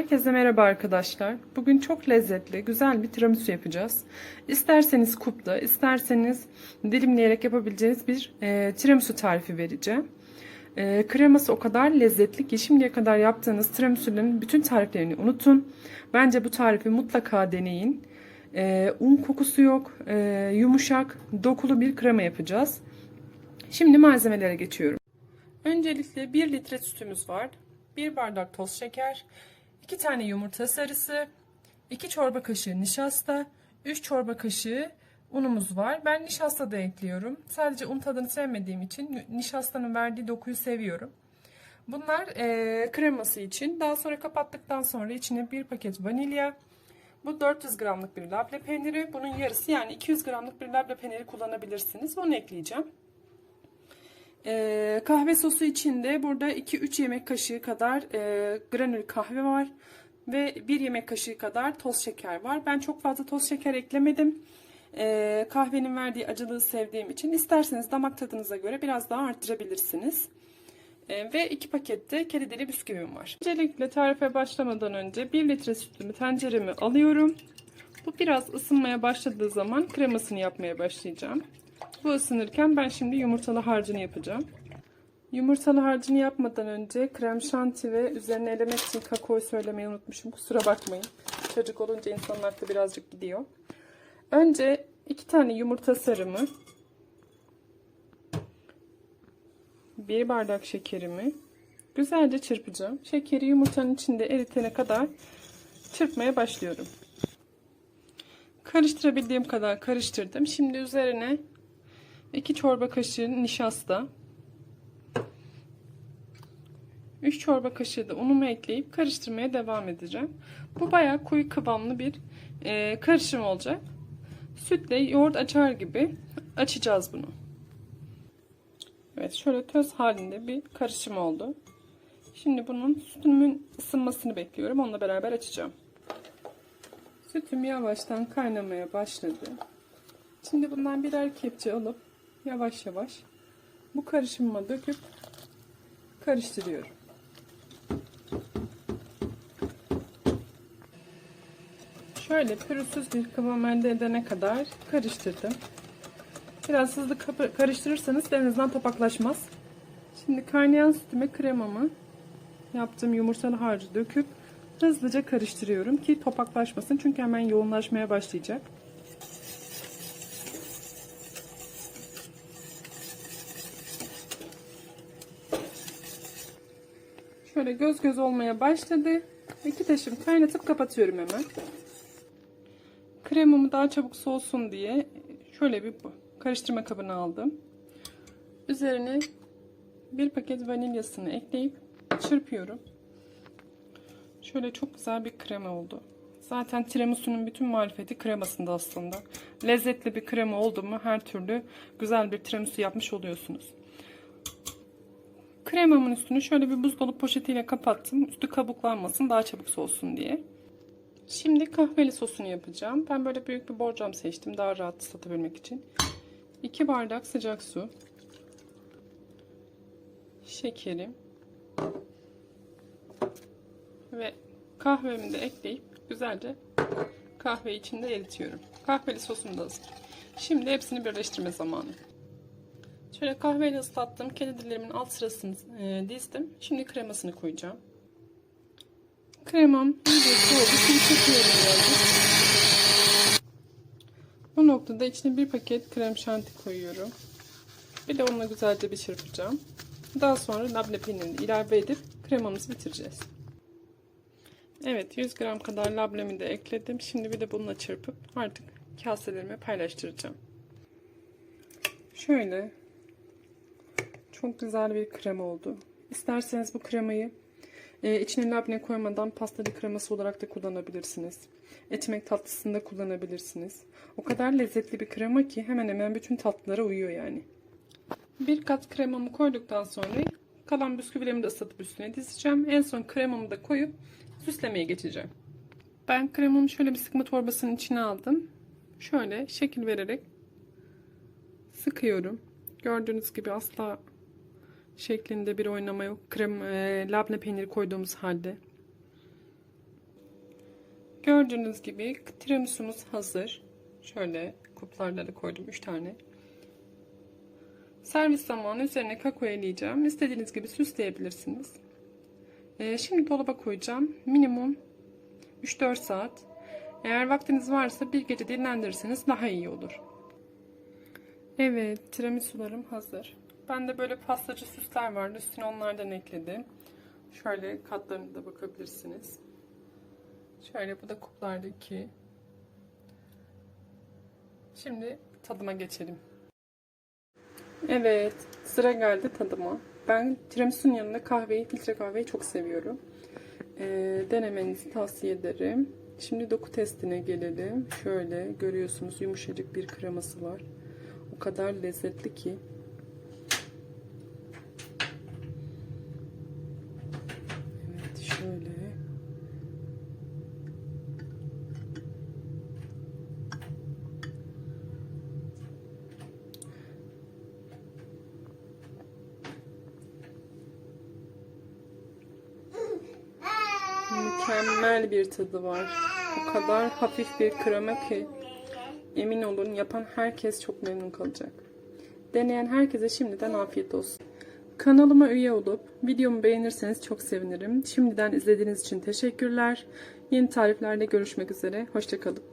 Merhaba arkadaşlar. Bugün çok lezzetli, güzel bir tiramisu yapacağız. İsterseniz kupla, isterseniz dilimleyerek yapabileceğiniz bir e, tiramisu tarifi vereceğim. E, kreması o kadar lezzetli ki şimdiye kadar yaptığınız tiramisu'nun bütün tariflerini unutun. Bence bu tarifi mutlaka deneyin. E, un kokusu yok, e, yumuşak, dokulu bir krema yapacağız. Şimdi malzemelere geçiyorum. Öncelikle 1 litre sütümüz var. 1 bardak toz şeker, 2 tane yumurta sarısı, 2 çorba kaşığı nişasta, 3 çorba kaşığı unumuz var. Ben nişasta da ekliyorum. Sadece un tadını sevmediğim için nişastanın verdiği dokuyu seviyorum. Bunlar e, kreması için. Daha sonra kapattıktan sonra içine bir paket vanilya. Bu 400 gramlık bir labne peyniri. Bunun yarısı yani 200 gramlık bir labne peyniri kullanabilirsiniz. Onu ekleyeceğim. Ee, kahve sosu içinde burada 2-3 yemek kaşığı kadar e, granül kahve var ve 1 yemek kaşığı kadar toz şeker var. Ben çok fazla toz şeker eklemedim. Ee, kahvenin verdiği acılığı sevdiğim için isterseniz damak tadınıza göre biraz daha arttırabilirsiniz. Ee, ve 2 pakette kedi dili bisküvim var. Öncelikle tarife başlamadan önce 1 litre sütümü tencereme alıyorum. Bu biraz ısınmaya başladığı zaman kremasını yapmaya başlayacağım. Bu ısınırken ben şimdi yumurtalı harcını yapacağım. Yumurtalı harcını yapmadan önce krem şanti ve üzerine elemek için kakao söylemeyi unutmuşum. Kusura bakmayın. Çocuk olunca insanın aklı birazcık gidiyor. Önce iki tane yumurta sarımı, bir bardak şekerimi güzelce çırpacağım. Şekeri yumurtanın içinde eritene kadar çırpmaya başlıyorum. Karıştırabildiğim kadar karıştırdım. Şimdi üzerine 2 çorba kaşığı nişasta, 3 çorba kaşığı da unumu ekleyip karıştırmaya devam edeceğim. Bu bayağı koyu kıvamlı bir e, karışım olacak. Sütle yoğurt açar gibi açacağız bunu. Evet şöyle töz halinde bir karışım oldu. Şimdi bunun sütümün ısınmasını bekliyorum. Onunla beraber açacağım. Sütüm yavaştan kaynamaya başladı. Şimdi bundan birer kepçe alıp yavaş yavaş bu karışımıma döküp karıştırıyorum. Şöyle pürüzsüz bir kıvam elde edene kadar karıştırdım. Biraz hızlı karıştırırsanız en azından topaklaşmaz. Şimdi kaynayan sütüme kremamı yaptığım yumurtalı harcı döküp hızlıca karıştırıyorum ki topaklaşmasın. Çünkü hemen yoğunlaşmaya başlayacak. Şöyle göz göz olmaya başladı. İki taşım kaynatıp kapatıyorum hemen. Kremamı daha çabuk soğusun diye şöyle bir karıştırma kabına aldım. Üzerine bir paket vanilyasını ekleyip çırpıyorum. Şöyle çok güzel bir krema oldu. Zaten tiramisu'nun bütün marifeti kremasında aslında. Lezzetli bir krema oldu mu her türlü güzel bir tiramisu yapmış oluyorsunuz. Kremamın üstünü şöyle bir buzdolabı poşetiyle kapattım. Üstü kabuklanmasın daha çabuk soğusun diye. Şimdi kahveli sosunu yapacağım. Ben böyle büyük bir borcam seçtim daha rahat ıslatabilmek için. 2 bardak sıcak su. Şekerim. Ve kahvemi de ekleyip güzelce kahve içinde eritiyorum. Kahveli sosum da hazır. Şimdi hepsini birleştirme zamanı. Şöyle kahveyle ıslattım. Kedi dillerimin alt sırasını e, dizdim. Şimdi kremasını koyacağım. Kremam iyice soğudu. Şimdi çekiyorum birazcık. Bu noktada içine bir paket krem şanti koyuyorum. Bir de onunla güzelce bir çırpacağım. Daha sonra labne peynirini ilave edip kremamızı bitireceğiz. Evet 100 gram kadar lablemi de ekledim. Şimdi bir de bununla çırpıp artık kaselerime paylaştıracağım. Şöyle çok güzel bir krema oldu. İsterseniz bu kremayı e, içine labne koymadan pastacı kreması olarak da kullanabilirsiniz. Etmek tatlısında kullanabilirsiniz. O kadar lezzetli bir krema ki hemen hemen bütün tatlılara uyuyor yani. Bir kat kremamı koyduktan sonra kalan bisküvilerimi de ıslatıp üstüne dizeceğim. En son kremamı da koyup süslemeye geçeceğim. Ben kremamı şöyle bir sıkma torbasının içine aldım. Şöyle şekil vererek sıkıyorum. Gördüğünüz gibi asla şeklinde bir oynama yok. Krem, e, labne peyniri koyduğumuz halde. Gördüğünüz gibi tiramisumuz hazır. Şöyle kuplarları koydum 3 tane. Servis zamanı üzerine kakao eleyeceğim. İstediğiniz gibi süsleyebilirsiniz. Ee, şimdi dolaba koyacağım. Minimum 3-4 saat. Eğer vaktiniz varsa bir gece dinlendirirseniz daha iyi olur. Evet, tiramisularım hazır. Ben de böyle pastacı süsler vardı. Üstüne onlardan ekledim. Şöyle katlarına da bakabilirsiniz. Şöyle bu da kuplardaki. Şimdi tadıma geçelim. Evet, sıra geldi tadıma. Ben tiramisu'nun yanında kahveyi, filtre kahveyi çok seviyorum. Ee, denemenizi tavsiye ederim. Şimdi doku testine gelelim. Şöyle görüyorsunuz yumuşacık bir kreması var. O kadar lezzetli ki. Evet şöyle. Mükemmel bir tadı var. O kadar hafif bir krema ki emin olun yapan herkes çok memnun kalacak. Deneyen herkese şimdiden afiyet olsun. Kanalıma üye olup videomu beğenirseniz çok sevinirim. Şimdiden izlediğiniz için teşekkürler. Yeni tariflerle görüşmek üzere. Hoşçakalın.